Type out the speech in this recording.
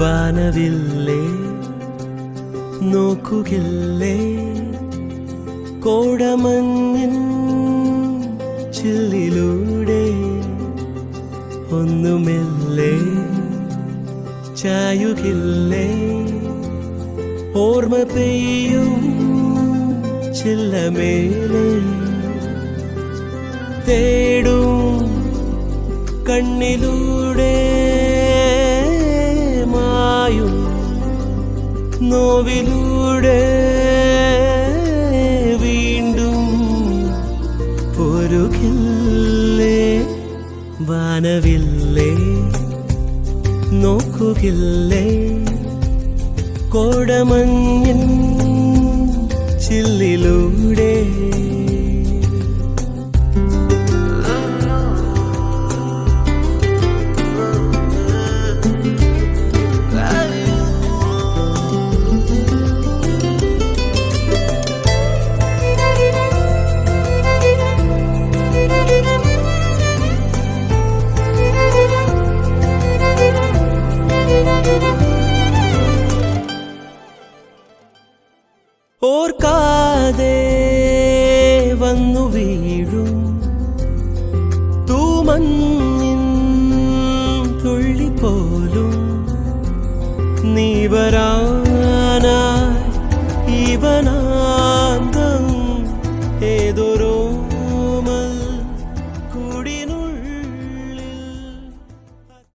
വാനവില്ലേ? നോക്കുകില്ലേ? കോടമഞ്ഞിൻ ചില്ലിലൂടെ ഒന്നുമില്ലേ? ചായുകില്ലേ? ഓർമ്മ പെയ്യും ചില്ലമേലെ. തേടും കണ്ണിലൂടെ നോവിലൂടെ വീണ്ടും പൊരുകില്ലേ? വാനവില്ലേ? നോക്കുകില്ലേ? കോടമഞ്ഞിൻ ചില്ലിലൂടെ ഓർക്കാതെ വന്നു വീഴും തൂമഞ്ഞിൻ തുള്ളി പോലും നീ വരാ